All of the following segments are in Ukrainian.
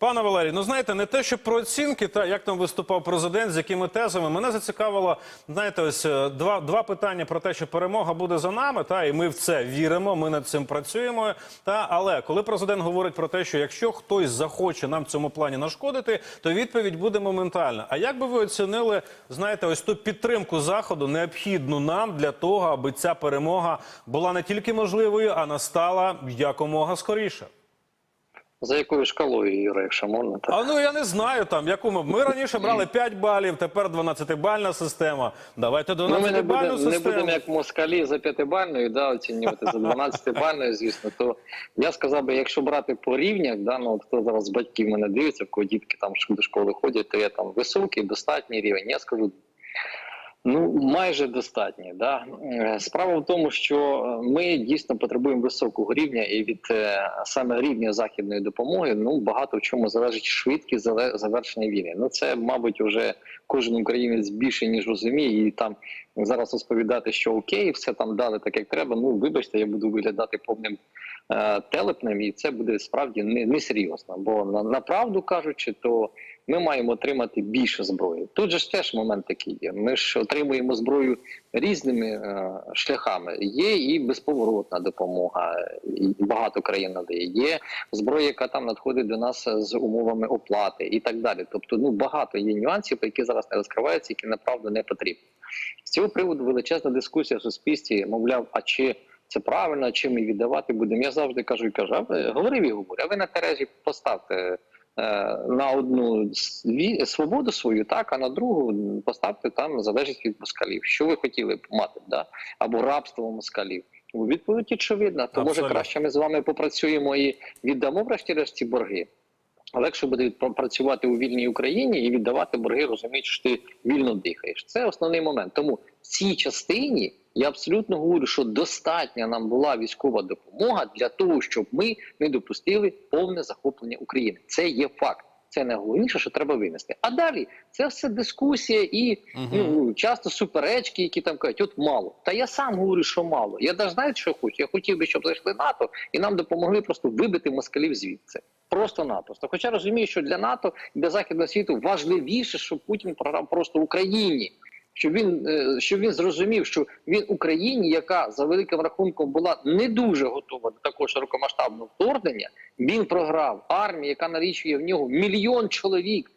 Пане Валерій, ну знаєте, не те, що про оцінки, та як там виступав президент, з якими тезами. Мене зацікавило, знаєте, ось е, два, два питання про те, що перемога буде за нами, та і ми в це віримо, ми над цим працюємо. Та але коли президент говорить про те, що якщо хтось захоче нам в цьому плані нашкодити, то відповідь буде моментальна. А як би ви оцінили, знаєте, ось ту підтримку заходу, необхідну нам для того, аби ця перемога була не тільки можливою, а настала якомога скоріше? За якою шкалою, Юра, якщо можна, так? А ну я не знаю там, яку ми. Ми раніше брали 5 балів, тепер 12-бальна система. Давайте Ну, ми не 12-бальну будемо, не будемо як москалі за п'ятибальною да, оцінювати за 12-бальною, звісно. То я сказав би, якщо брати по рівнях, да, ну хто зараз з батьків мене дивиться, в кого дітки там до школи ходять, то я там високий, достатній рівень. Я скажу. Ну, майже достатньо. Да? Е, Справа в тому, що е, ми дійсно потребуємо високого рівня, і від е, саме рівня західної допомоги ну багато в чому залежить швидкість завершення війни. Ну це, мабуть, вже кожен українець більше ніж розуміє, і там зараз розповідати, що окей, все там дали так, як треба. Ну вибачте, я буду виглядати повним е, телепнем, і це буде справді не, несерйозно. Бо на правду кажучи, то ми маємо отримати більше зброї. Тут же ж теж момент такий є. Ми ж отримуємо зброю різними е, шляхами. Є і безповоротна допомога, і багато країн надає. Є зброя, яка там надходить до нас з умовами оплати і так далі. Тобто, ну багато є нюансів, які зараз не розкриваються, які направду не потрібні. З цього приводу величезна дискусія в суспільстві, мовляв, а чи це правильно, чи ми віддавати будемо? Я завжди кажу і кажу, а ви говорив і говорю, а ви на Терезі поставте е, на одну свободу свою, так, а на другу поставте там залежить від москалів. Що ви хотіли б мати, да? або рабство москалів? Відповідь очевидна. То може краще ми з вами попрацюємо і віддамо врешті-решт ці борги. Легше буде працювати у вільній Україні і віддавати борги, розуміючи, що ти вільно дихаєш. Це основний момент. Тому в цій частині я абсолютно говорю, що достатня нам була військова допомога для того, щоб ми не допустили повне захоплення України. Це є факт. Це найголовніше, що треба винести. А далі це все дискусія і ну, часто суперечки, які там кажуть, от мало. Та я сам говорю, що мало. Я навіть знаю, що хочу. Я хотів би, щоб зайшли НАТО і нам допомогли просто вибити москалів звідси. Просто-напросто. Хоча розумію, що для НАТО і для західного світу важливіше, щоб Путін програв просто Україні. Щоб він е, щоб він зрозумів, що він Україні, яка за великим рахунком була не дуже готова до такого широкомасштабного вторгнення, він програв армію, яка налічує в нього мільйон чоловік.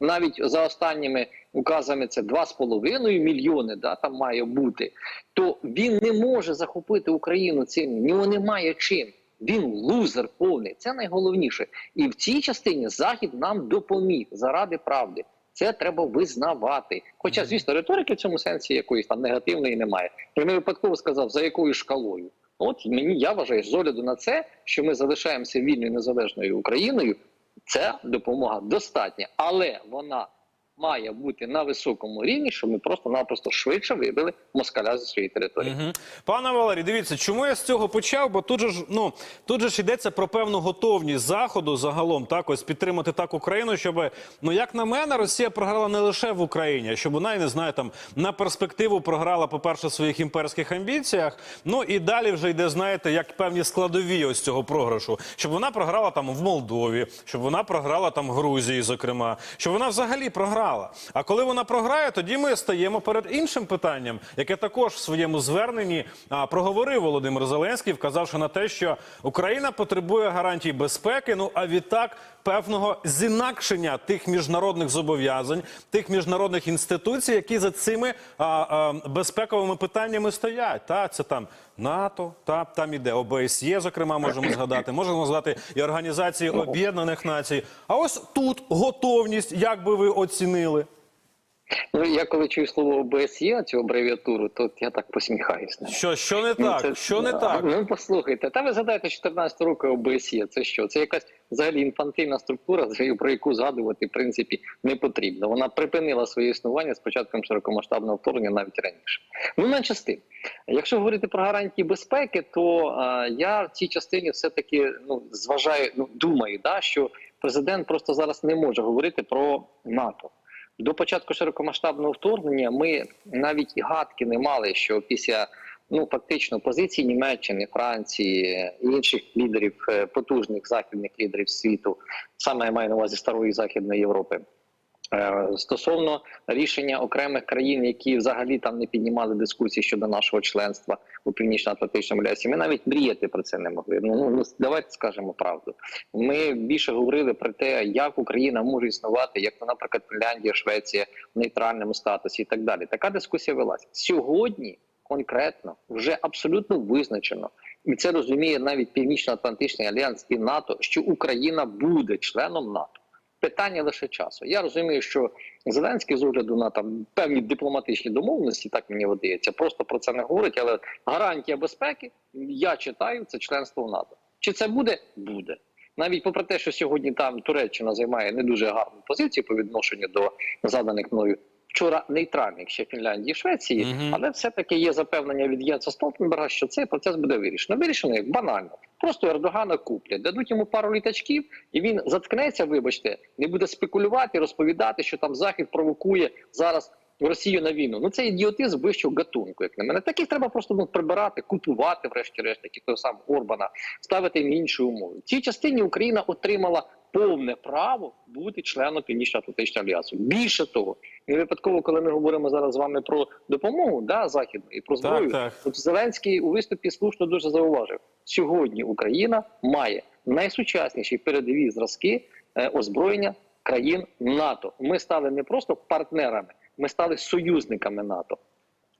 Навіть за останніми указами це 2,5 мільйони, да, там має бути. То він не може захопити Україну цим. В нього немає чим. Він лузер повний. Це найголовніше. І в цій частині Захід нам допоміг заради правди. Це треба визнавати. Хоча, звісно, риторики в цьому сенсі якоїсь там негативної немає. Я не випадково сказав, за якою шкалою. От мені я вважаю, з огляду на це, що ми залишаємося вільною незалежною Україною. Ця допомога достатня, але вона має бути на високому рівні, щоб ми просто-напросто швидше вибили москаля зі своєї території. Мгм. Пане Валерій, дивіться, чому я з цього почав? Бо тут же ж ну тут же ж йдеться про певну готовність заходу загалом так ось підтримати так Україну, щоб ну як на мене, Росія програла не лише в Україні, а щоб вона я не знаю там на перспективу програла, по перше, своїх імперських амбіціях. Ну і далі вже йде, знаєте, як певні складові ось цього програшу, щоб вона програла там в Молдові, щоб вона програла там в Грузії, зокрема, щоб вона взагалі програла. А коли вона програє, тоді ми стаємо перед іншим питанням, яке також в своєму зверненні а, проговорив Володимир Зеленський, вказавши на те, що Україна потребує гарантій безпеки. Ну а відтак певного зінакшення тих міжнародних зобов'язань, тих міжнародних інституцій, які за цими а, а, безпековими питаннями стоять. Та це там НАТО, та там іде ОБСЄ, зокрема, можемо згадати. Можемо згадати і Організації Об'єднаних Націй. А ось тут готовність, як би ви оцінили? Ну я коли чую слово ОБСЄ, цю абревіатуру, то я так посміхаюсь. Що, що не Ну, так? це- що не так? Ну послухайте, та ви згадаєте 14 року ОБСЄ. Це що? Це якась взагалі інфантильна структура, про яку згадувати в принципі не потрібно. Вона припинила своє існування з початком широкомасштабного вторгнення навіть раніше. Ну з тим. Якщо говорити про гарантії безпеки, то а, я в цій частині все таки ну зважаю, ну думаю, да що президент просто зараз не може говорити про НАТО. До початку широкомасштабного вторгнення ми навіть і гадки не мали, що після ну фактично позиції Німеччини, Франції інших лідерів, е, потужних західних лідерів світу, саме я маю на увазі старої західної Європи. Е, Стосовно рішення окремих країн, які взагалі там не піднімали дискусії щодо нашого членства у північно-атлантичному альянсі, ми навіть мріяти про це не могли. Ну, ну ну, давайте скажемо правду. Ми більше говорили про те, як Україна може існувати, як, то, наприклад, Фінляндія, Швеція в нейтральному статусі і так далі. Така дискусія велася сьогодні. Конкретно вже абсолютно визначено, і це розуміє навіть Північно-Атлантичний альянс і НАТО, що Україна буде членом НАТО питання лише часу. Я розумію, що Зеленський з огляду на там певні дипломатичні домовленості, так мені видається, просто про це не говорить. Але гарантія безпеки я читаю це членство в НАТО. Чи це буде? Буде. Навіть попри те, що сьогодні там Туреччина займає не дуже гарну позицію по відношенню до заданих мною вчора нейтральних ще Фінляндії і Швеції, Мгм. але все-таки є запевнення від Єнса Столтенберга, що цей процес буде вирішено. Вирішено як банально. Просто Ердогана куплять, дадуть йому пару літачків, і він заткнеться, вибачте, не буде спекулювати, розповідати, що там Захід провокує зараз Росію на війну. Ну це ідіотизм вищого гатунку, як на мене. Таких треба просто ну, прибирати, купувати, врешті-решт, як того самого Орбана, ставити їм інші умови. В цій частині Україна отримала повне право бути членом Північно-Атлантичного альянсу. Більше того, не випадково, коли ми говоримо зараз з вами про допомогу да, західну і про зброю, так. От Зеленський у виступі слушно дуже зауважив: сьогодні Україна має найсучасніші передові зразки е, озброєння країн НАТО. Ми стали не просто партнерами, ми стали союзниками НАТО.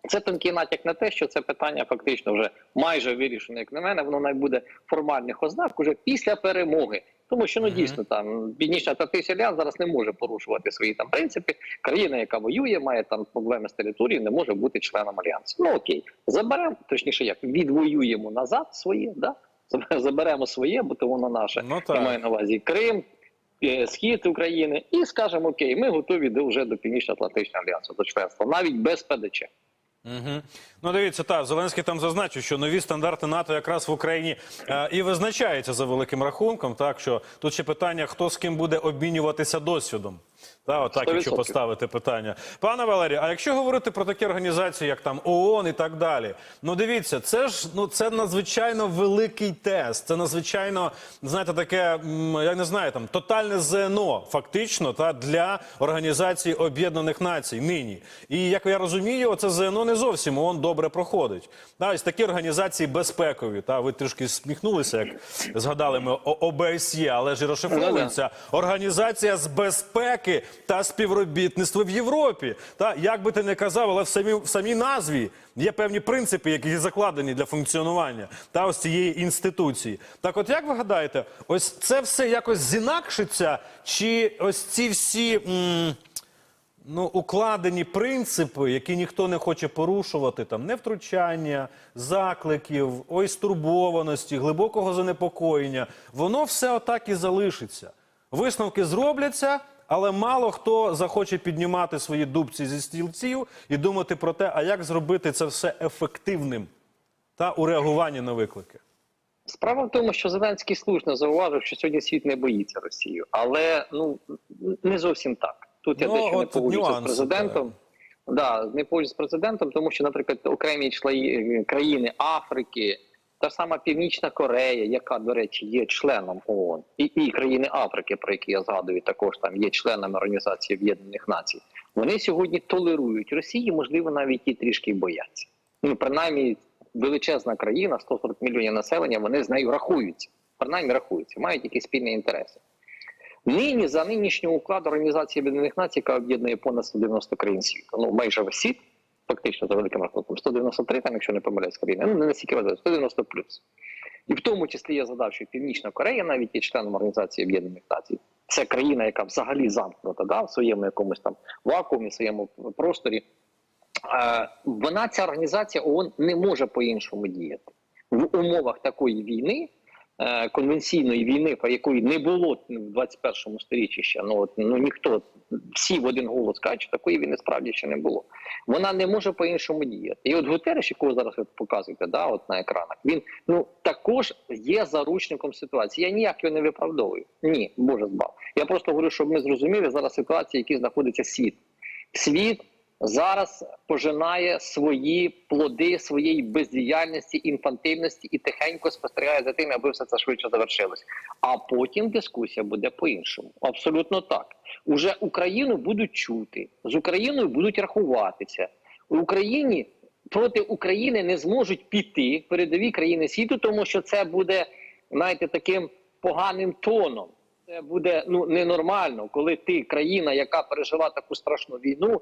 Це тонкий натяк на те, що це питання фактично вже майже вирішено, як на мене, воно навіть буде формальних ознак уже після перемоги. Тому що ну дійсно там північна Атлантичний альянс зараз не може порушувати свої там принципи. Країна, яка воює, має там проблеми з територією, не може бути членом альянсу. Ну окей, заберемо, точніше, як відвоюємо назад своє, да заберемо своє, бо то воно наше. Ну Я маю так. на увазі Крим, е, схід України, і скажемо, окей, ми готові до вже до північно-атлантичного альянсу, до членства, навіть без ПДЧ. Угу. Ну, дивіться, так, Зеленський там зазначив, що нові стандарти НАТО якраз в Україні е, і визначаються за великим рахунком. Так що тут ще питання, хто з ким буде обмінюватися досвідом. Та, отак, якщо 100%. поставити питання. Пане Валерію, а якщо говорити про такі організації, як там ООН і так далі, ну дивіться, це ж ну це надзвичайно великий тест. Це надзвичайно, знаєте, таке, я не знаю, там тотальне ЗНО, фактично, та для Організації Об'єднаних Націй нині. І як я розумію, це ЗНО не зовсім ООН добре проходить. Та, ось такі організації безпекові. Та ви трішки сміхнулися, як згадали ми ОБСЄ, але ж і розшифровується Організація з безпеки та співробітництва в Європі. Та як би ти не казав, але в самій в самій назві є певні принципи, які закладені для функціонування та ось цієї інституції. Так, от як ви гадаєте, ось це все якось зінакшиться, чи ось ці всі. м, Ну, укладені принципи, які ніхто не хоче порушувати, там невтручання, закликів, ой, стурбованості, глибокого занепокоєння, воно все отак і залишиться. Висновки зробляться, але мало хто захоче піднімати свої дубці зі стільців і думати про те, а як зробити це все ефективним та у реагуванні на виклики. Справа в тому, що Зеленський слушно зауважив, що сьогодні світ не боїться Росію, але ну не зовсім так. Тут я Ну, дещо не погоджуюся з президентом. Да, не погоджуюся з президентом, тому що, наприклад, окремі члени країни Африки, та сама Північна Корея, яка, до речі, є членом ООН, і, і країни Африки, про які я згадую, також там є членами Організації Об'єднаних Націй. Вони сьогодні толерують Росії, можливо, навіть і трішки бояться. Ну, принаймні, величезна країна, 140 мільйонів населення, вони з нею рахуються. Принаймні рахуються, мають якісь спільні інтереси. Нині за нинішнього укладу Організації Об'єднаних Націй, яка об'єднує понад 190 країн світу, ну майже світ, фактично за великим рахунком, 193, там, якщо не помиляюсь, країни, ну не настільки важливо, 190 плюс. І в тому числі я задав, Північна Корея навіть є членом Організації Об'єднаних Націй. Це країна, яка взагалі замкнута да, в своєму якомусь там вакуумі, в своєму просторі. Е, вона ця організація ООН не може по-іншому діяти в умовах такої війни, конвенційної війни, по якої не було в 21 сторіччі ще. Ну от ну ніхто всі в один голос кажуть, що такої війни справді ще не було. Вона не може по-іншому діяти. І от Гутереш, якого зараз ви показуєте, да, от на екранах, він ну також є заручником ситуації. Я ніяк його не виправдовую. Ні, Боже збав. Я просто говорю, щоб ми зрозуміли зараз ситуацію, в якій знаходиться світ. Світ зараз пожинає свої плоди своєї бездіяльності, інфантильності і тихенько спостерігає за тим, аби все це швидше завершилось. А потім дискусія буде по-іншому. Абсолютно так. Уже Україну будуть чути, з Україною будуть рахуватися. У Україні проти України не зможуть піти передові країни світу, тому що це буде, знаєте, таким поганим тоном. Це буде ну ненормально, коли ти країна, яка пережила таку страшну війну,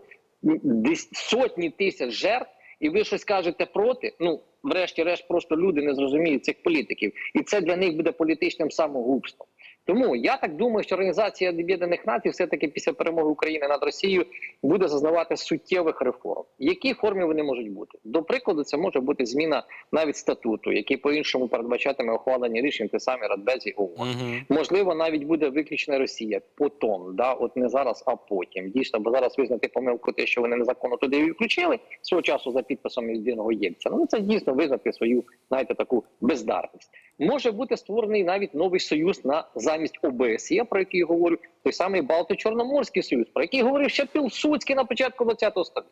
сотні тисяч жертв, і ви щось кажете проти. Ну врешті-решт, просто люди не зрозуміють цих політиків, і це для них буде політичним самогубством. Тому я так думаю, що Організація Об'єднаних Націй все таки після перемоги України над Росією буде зазнавати суттєвих реформ. В якій формі вони можуть бути? До прикладу, це може бути зміна навіть статуту, який по-іншому передбачатиме ухвалення рішень те самі Радбезі ООН. Угу. Можливо, навіть буде виключена Росія потім, да, от не зараз, а потім. Дійсно, бо зараз визнати помилку, те, що вони незаконно туди її включили свого часу за підписом єдиного єльця. Ну це дійсно визнати свою, знаєте, таку бездарність. Може бути створений навіть новий союз на замість ОБСЄ, про який я говорю, той самий Балто-Чорноморський союз, про який говорив ще Пілсудський на початку ХХ століття.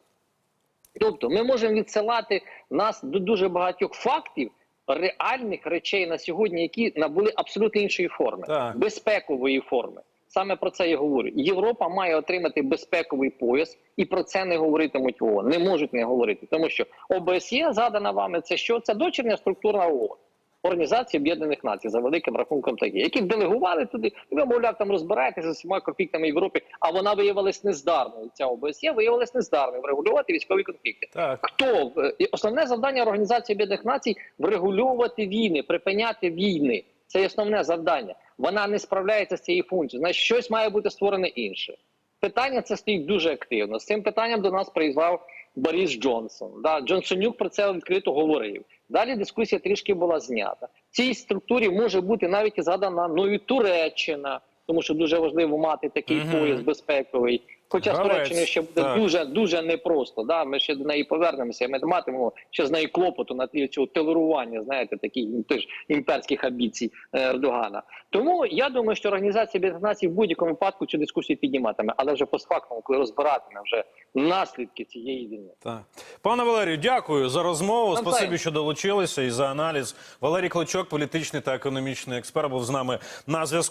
Тобто, ми можемо відсилати нас до дуже багатьох фактів. Реальних речей на сьогодні, які набули абсолютно іншої форми, Так. безпекової форми. Саме про це я говорю. Європа має отримати безпековий пояс, і про це не говоритимуть ООН. Не можуть не говорити, тому що ОБСЄ задана вами це що? Це дочірня структура ООН. Організації Об'єднаних Націй за великим рахунком такі, які делегували туди, і ви, мовляв, там розбираєтеся з усіма конфліктами в Європі, а вона виявилась нездарною. Ця ОБСЄ виявилась нездарною врегулювати військові конфлікти. Так. Хто основне завдання Організації Об'єднаних Націй врегулювати війни, припиняти війни. Це основне завдання. Вона не справляється з цією функцією. Значить, щось має бути створене інше. Питання це стоїть дуже активно. З цим питанням до нас приїздав Борис Джонсон. Да, Джонсонюк про це відкрито говорив. Далі дискусія трішки була знята. В цій структурі може бути навіть і згадана мною Туреччина, тому що дуже важливо мати такий Мгм. пояс безпековий. Хоча з Туреччиною ще буде так. дуже дуже непросто. Да, ми ще до неї повернемося. Ми матимемо ще з неї клопоту на тлі цього толерування, знаєте, таких ну, теж імперських амбіцій е, Ердогана. Тому я думаю, що організація Об'єднаних Націй в будь-якому випадку цю дискусію підніматиме, але вже постфактум, коли розбиратиме вже наслідки цієї війни. Так. Пане Валерію, дякую за розмову. Спасибі, що долучилися і за аналіз. Валерій Клочок, політичний та економічний експерт, був з нами на зв'язку.